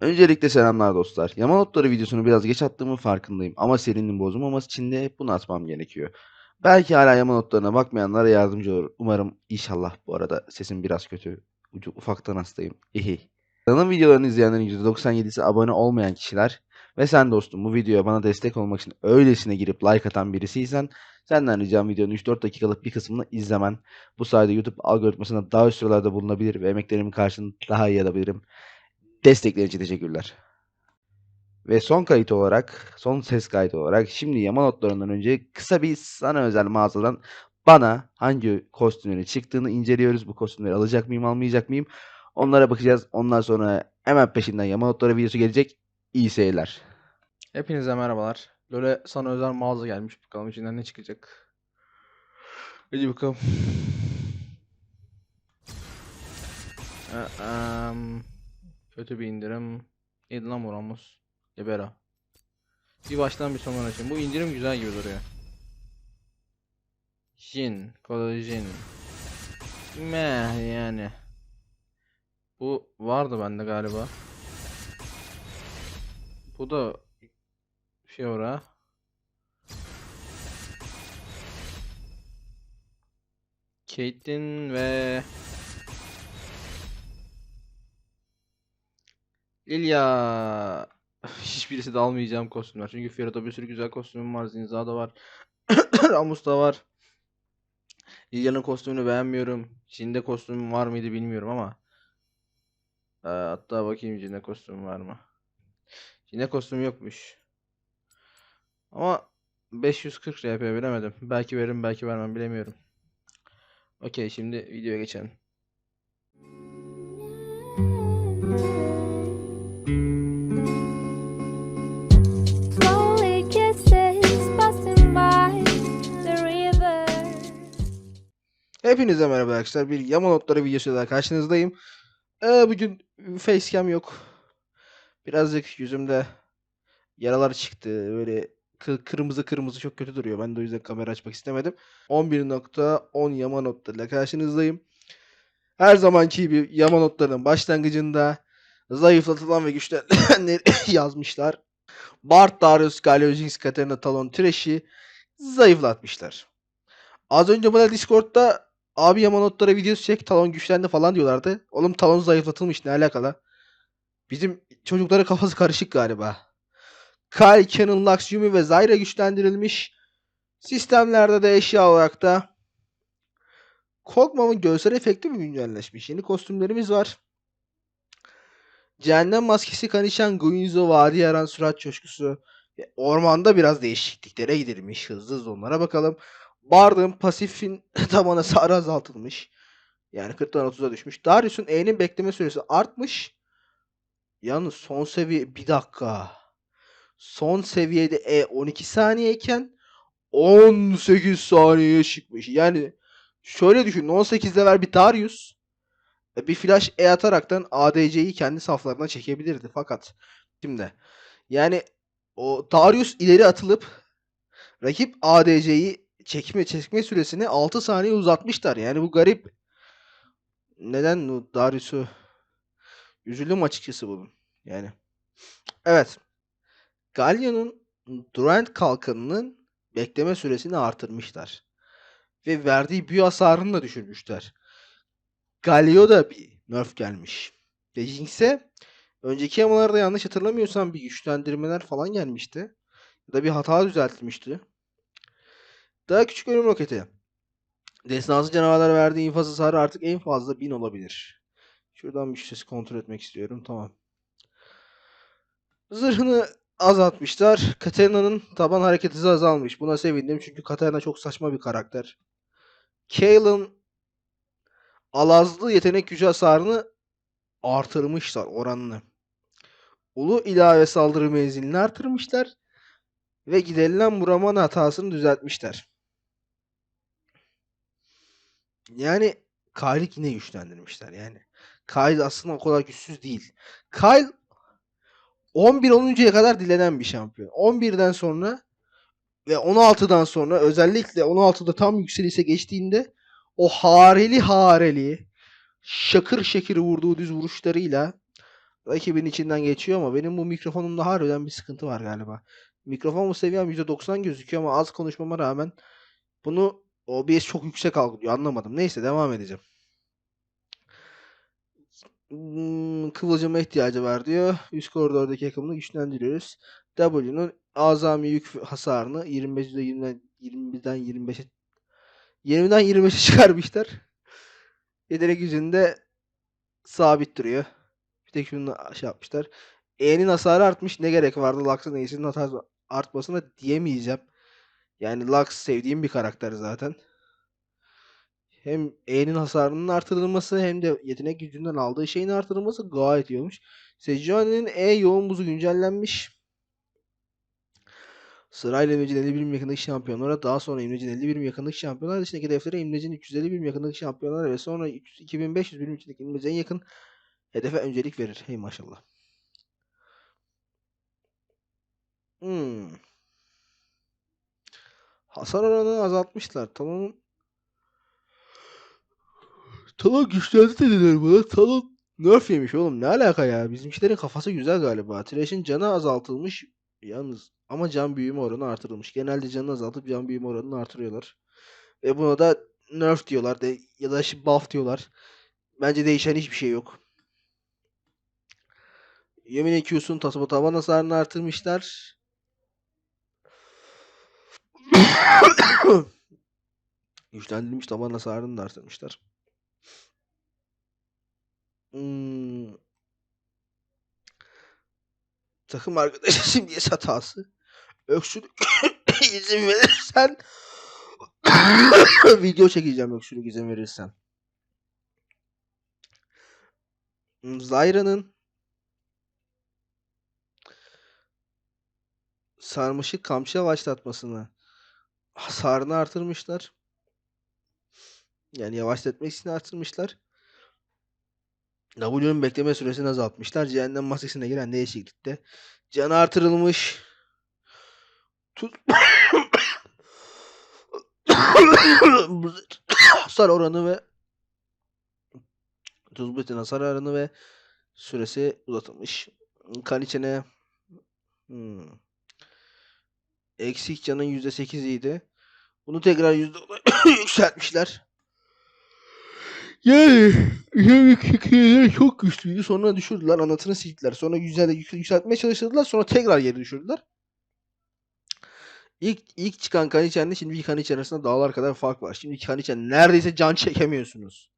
Öncelikle selamlar dostlar. Yaman Otları videosunu biraz geç attığımın farkındayım ama serinin bozulmaması için de bunu atmam gerekiyor. Belki hala Yaman Otlarına bakmayanlara yardımcı olur. Umarım inşallah bu arada sesim biraz kötü. Ucu, ufaktan hastayım. Ehe. Kanalın videolarını izleyenlerin %97'si abone olmayan kişiler ve sen dostum bu videoya bana destek olmak için öylesine girip like atan birisiysen senden ricam videonun 3-4 dakikalık bir kısmını izlemen. Bu sayede YouTube algoritmasına daha üst sıralarda bulunabilir ve emeklerimin karşılığını daha iyi alabilirim. Destekleri için teşekkürler. Ve son kayıt olarak, son ses kaydı olarak şimdi Yaman Otları'ndan önce kısa bir sana özel mağazadan bana hangi kostümlerin çıktığını inceliyoruz. Bu kostümleri alacak mıyım, almayacak mıyım? Onlara bakacağız. Ondan sonra hemen peşinden Yaman Otları videosu gelecek. İyi seyirler. Hepinize merhabalar. Böyle sana özel mağaza gelmiş. Bakalım içinden ne çıkacak. Hadi bakalım. Em, kötü bir indirim. Neydi lan? Libera. Bir baştan bir sonuna açayım. Bu indirim güzel gibi duruyor. Jin. Kodu Jin. Meh yani. Bu vardı bende galiba. Bu da Fiora. Caitlyn ve Lilia. Hiçbirisi de almayacağım kostümler. Çünkü Fiora'da bir sürü güzel kostümüm var. Zinza'da var. Ramus'ta var. Lilia'nın kostümünü beğenmiyorum. Jin'de kostümüm var mıydı bilmiyorum ama. Ee, hatta bakayım Jin'de kostümüm var mı? Jin'de kostüm yokmuş. Ama 540 RP bilemedim. Belki veririm belki vermem bilemiyorum. Okey şimdi videoya geçelim. Hepinize merhaba arkadaşlar. Bir Yaman Otları videosuyla daha karşınızdayım. Ee, bugün facecam yok. Birazcık yüzümde yaralar çıktı. Böyle kı- kırmızı kırmızı çok kötü duruyor. Ben de o yüzden kamera açmak istemedim. 11.10 Yaman Otları'yla karşınızdayım. Her zamanki gibi Yaman Otları'nın başlangıcında zayıflatılan ve güçlendirilenleri yazmışlar. Bart, Darius, Galio, Katarina, Talon, Thresh'i zayıflatmışlar. Az önce bana Discord'da abi Yaman Otlara videosu çek Talon güçlendi falan diyorlardı. Oğlum Talon zayıflatılmış ne alakalı? Bizim çocukların kafası karışık galiba. Kyle, Canon, Lux, Yumi ve Zyra güçlendirilmiş. Sistemlerde de eşya olarak da Kog'Maw'ın görsel efekti mi güncelleşmiş? Yeni kostümlerimiz var. Cehennem maskesi Kanishan, Guinzo, Vadi Yaran, Sürat Coşkusu. Ormanda biraz değişikliklere gidilmiş. Hızlı hızlı onlara bakalım. Bard'ın pasifin tabanı hasarı azaltılmış. Yani 40'tan 30'a düşmüş. Darius'un E'nin bekleme süresi artmış. Yalnız son seviye bir dakika. Son seviyede E 12 saniyeyken 18 saniyeye çıkmış. Yani şöyle düşün 18 level bir Darius e, bir flash E ataraktan ADC'yi kendi saflarına çekebilirdi. Fakat şimdi yani o Darius ileri atılıp rakip ADC'yi çekme çekme süresini 6 saniye uzatmışlar. Yani bu garip. Neden Darius'u üzüldüm açıkçası bunun. Yani. Evet. Galio'nun Durant kalkanının bekleme süresini artırmışlar. Ve verdiği büyü hasarını da düşürmüşler. Galio'da bir nerf gelmiş. Ve Jinx'e önceki yamalarda yanlış hatırlamıyorsam bir güçlendirmeler falan gelmişti. Ya da bir hata düzeltilmişti. Daha küçük ölüm roketi. Destansı canavarlara verdiği infaz hasarı artık en fazla 1000 olabilir. Şuradan bir ses kontrol etmek istiyorum. Tamam. Zırhını azaltmışlar. Katarina'nın taban hareket hızı azalmış. Buna sevindim çünkü Katarina çok saçma bir karakter. Kael'ın alazlı yetenek gücü hasarını artırmışlar oranını. Ulu ilave saldırı menzilini artırmışlar. Ve giderilen vuraman hatasını düzeltmişler. Yani Kyle'i yine güçlendirmişler yani. Kyle aslında o kadar güçsüz değil. Kyle 11 oluncaya kadar dilenen bir şampiyon. 11'den sonra ve 16'dan sonra özellikle 16'da tam yükselişe geçtiğinde o hareli hareli şakır şakır vurduğu düz vuruşlarıyla rakibin içinden geçiyor ama benim bu mikrofonumda harbiden bir sıkıntı var galiba. Mikrofon bu seviyem %90 gözüküyor ama az konuşmama rağmen bunu OBS çok yüksek algılıyor. Anlamadım. Neyse devam edeceğim. Hmm, Kıvılcıma ihtiyacı var diyor. Üst koridordaki yakımını güçlendiriyoruz. W'nun azami yük hasarını 25 20'den 20'den 25'e 20'den 25'e çıkarmışlar. Yetenek yüzünde sabit duruyor. Bir tek şunu şey yapmışlar. E'nin hasarı artmış. Ne gerek vardı Lux'ın E'sinin hasarı artmasına diyemeyeceğim. Yani Lux sevdiğim bir karakter zaten. Hem E'nin hasarının artırılması hem de yetenek gücünden aldığı şeyin artırılması gayet iyi olmuş. Sejuani'nin E yoğun buzu güncellenmiş. Sırayla İmlecin 50 birim yakınlık şampiyonlara, daha sonra İmlecin 50 birim yakınlık şampiyonlar dışındaki hedeflere İmlecin 350 birim yakınlık şampiyonlara ve sonra 2500 birim içindeki İmlecin yakın hedefe öncelik verir. Hey maşallah. Hmm. Hasar oranını azaltmışlar. Tamam. Talon güçlendi dediler bana. Talon nerf yemiş oğlum. Ne alaka ya? Bizimkilerin kafası güzel galiba. Thresh'in canı azaltılmış. Yalnız ama can büyüme oranı artırılmış. Genelde canını azaltıp can büyüme oranını artırıyorlar. Ve buna da nerf diyorlar de, ya da buff diyorlar. Bence değişen hiçbir şey yok. Yemin Q'sun tasma taban hasarını artırmışlar. Güçlendirilmiş taban hasarını da artırmışlar. Hmm. Takım arkadaşı simgesi hatası. Öksürük izin verirsen video çekeceğim öksürük izin verirsen. Zyra'nın sarmaşık kamçıya başlatmasını hasarını artırmışlar. Yani yavaşlatmak için artırmışlar. W'nun bekleme süresini azaltmışlar. Cehennem maskesine giren değişiklikte canı artırılmış. Tut hasar oranı ve tuz buletin hasar oranı ve süresi uzatılmış. Kaliçene hmm. Eksik canın %8 idi. Bunu tekrar %10 yükseltmişler. Yani yani çok güçlüydü. Sonra düşürdüler. Anasını sildiler. Sonra güzel yük- yükseltmeye çalıştılar. Sonra tekrar geri düşürdüler. İlk ilk çıkan Kaniçen'le şimdi Kaniçen arasında dağlar kadar fark var. Şimdi Kaniçen neredeyse can çekemiyorsunuz.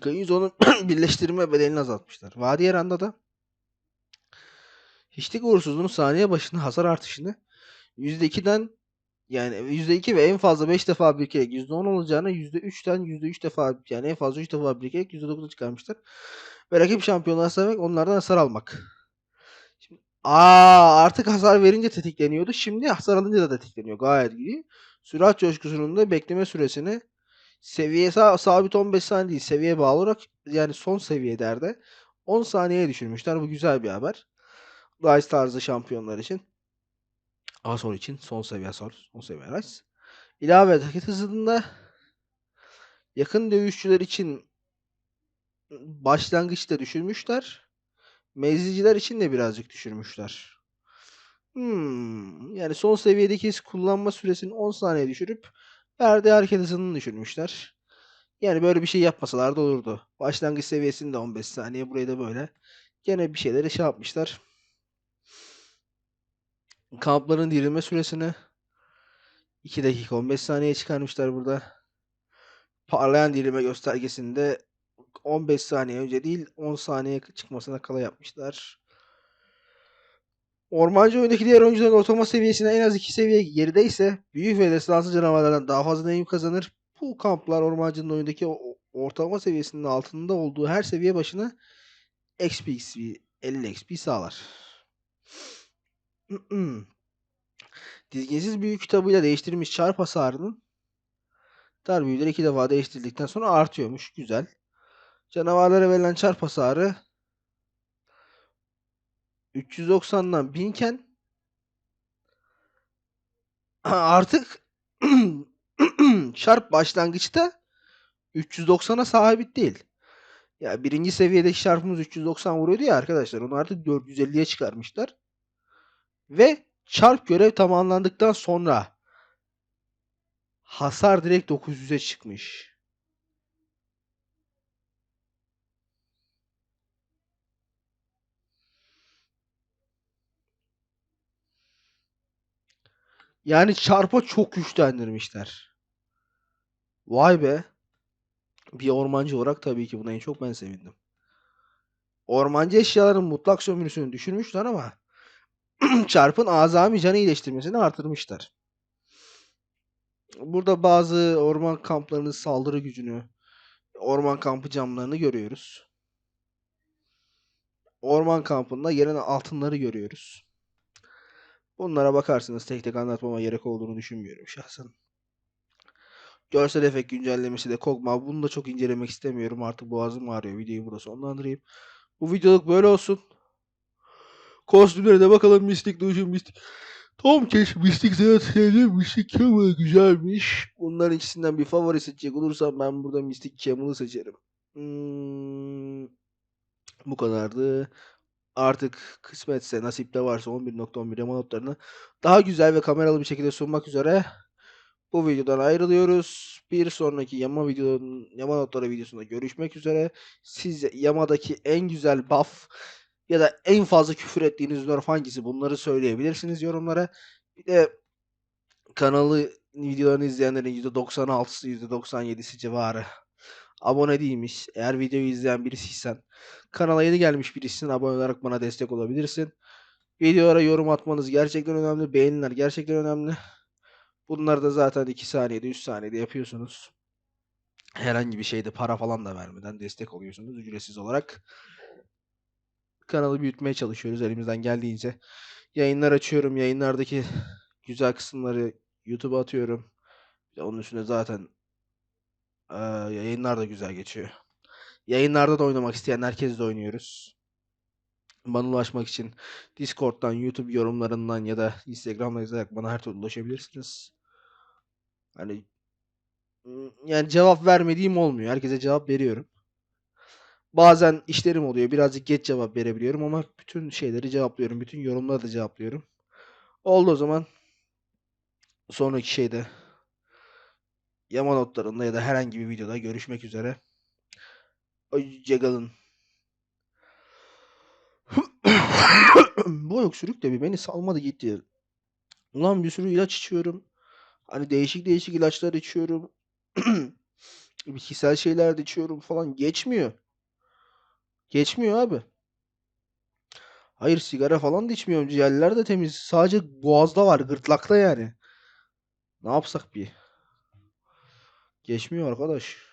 Kayuzo'nun birleştirme bedelini azaltmışlar. Vadi Eran'da da hiçlik uğursuzluğunun saniye başına hasar artışını %2'den yani %2 ve en fazla 5 defa birikerek %10 olacağına %3'ten %3 defa yani en fazla 3 defa birikerek %9'a çıkarmışlar. Ve rakip şampiyonlar sevmek onlardan hasar almak. Şimdi, aa artık hasar verince tetikleniyordu. Şimdi hasar alınca da tetikleniyor. Gayet iyi. Sürat coşkusunun da bekleme süresini seviye sa- sabit 15 saniye değil. Seviye bağlı olarak yani son seviyelerde 10 saniyeye düşürmüşler. Bu güzel bir haber. Rise tarzı şampiyonlar için. Asor için son seviye Asor, son seviye Rise. İlave hareket hızında yakın dövüşçüler için başlangıçta düşürmüşler. Meziciler için de birazcık düşürmüşler. Hmm, yani son seviyedeki kullanma süresini 10 saniye düşürüp verdiği hareket hızını düşürmüşler. Yani böyle bir şey yapmasalar da olurdu. Başlangıç seviyesini de 15 saniye. Burayı da böyle. Gene bir şeyleri şey yapmışlar. Kampların dirilme süresini 2 dakika 15 saniye çıkarmışlar burada. Parlayan dirilme göstergesinde 15 saniye önce değil 10 saniye çıkmasına kala yapmışlar. Ormancı oyundaki diğer oyuncuların ortalama seviyesine en az 2 seviye gerideyse büyük ve destansı canavarlardan daha fazla deneyim kazanır. Bu kamplar ormancının oyundaki ortalama seviyesinin altında olduğu her seviye başına XP, 50 XP sağlar. Dizginsiz büyü kitabıyla değiştirilmiş çarp hasarının dar büyüleri iki defa değiştirildikten sonra artıyormuş. Güzel. Canavarlara verilen çarp hasarı 390'dan 1000 iken artık çarp başlangıçta 390'a sahip değil. Ya birinci seviyedeki çarpımız 390 vuruyordu ya arkadaşlar. Onu artık 450'ye çıkarmışlar. Ve çarp görev tamamlandıktan sonra hasar direkt 900'e çıkmış. Yani çarpa çok güçlendirmişler. Vay be. Bir ormancı olarak tabii ki buna en çok ben sevindim. Ormancı eşyaların mutlak sömürüsünü düşürmüşler ama çarpın azami canı iyileştirmesini artırmışlar. Burada bazı orman kamplarının saldırı gücünü, orman kampı camlarını görüyoruz. Orman kampında gelen altınları görüyoruz. Bunlara bakarsınız tek tek anlatmama gerek olduğunu düşünmüyorum şahsen. Görsel efekt güncellemesi de Kog'Maw. Bunu da çok incelemek istemiyorum. Artık boğazım ağrıyor. Videoyu burada sonlandırayım. Bu videoluk böyle olsun. Kostümlere de bakalım. Mistik Duşun Mistik. Tom Cash Mistik Zeyat sevdim. Mistik Camel güzelmiş. Bunların ikisinden bir favori seçecek olursam ben burada Mistik Camel'ı seçerim. Hmm, bu kadardı. Artık kısmetse nasipte varsa 11.11 yama notlarını daha güzel ve kameralı bir şekilde sunmak üzere bu videodan ayrılıyoruz. Bir sonraki yama videonun yama notları videosunda görüşmek üzere. Siz yamadaki en güzel buff ya da en fazla küfür ettiğiniz nerf hangisi bunları söyleyebilirsiniz yorumlara. Bir de kanalı videolarını izleyenlerin %96'sı %97'si civarı abone değilmiş. Eğer videoyu izleyen birisiysen kanala yeni gelmiş birisin abone olarak bana destek olabilirsin. Videolara yorum atmanız gerçekten önemli. Beğeniler gerçekten önemli. Bunları da zaten 2 saniyede 3 saniyede yapıyorsunuz. Herhangi bir şeyde para falan da vermeden destek oluyorsunuz ücretsiz olarak. Kanalı büyütmeye çalışıyoruz elimizden geldiğince. Yayınlar açıyorum. Yayınlardaki güzel kısımları YouTube'a atıyorum. Onun üstüne zaten eee, yayınlar da güzel geçiyor. Yayınlarda da oynamak isteyen herkesle oynuyoruz. Bana ulaşmak için Discord'dan, YouTube yorumlarından ya da Instagram'da yazarak bana her türlü ulaşabilirsiniz. Hani yani cevap vermediğim olmuyor. Herkese cevap veriyorum. Bazen işlerim oluyor. Birazcık geç cevap verebiliyorum ama bütün şeyleri cevaplıyorum. Bütün yorumları da cevaplıyorum. Oldu o zaman. Sonraki şeyde yama notlarında ya da herhangi bir videoda görüşmek üzere. Hoşçakalın. Bu öksürük de bir beni salmadı gitti. Ulan bir sürü ilaç içiyorum. Hani değişik değişik ilaçlar içiyorum. Bitkisel şeyler de içiyorum falan. Geçmiyor. Geçmiyor abi. Hayır sigara falan da içmiyorum. Ciğerler de temiz. Sadece boğazda var. Gırtlakta yani. Ne yapsak bir? Geçmiyor arkadaş.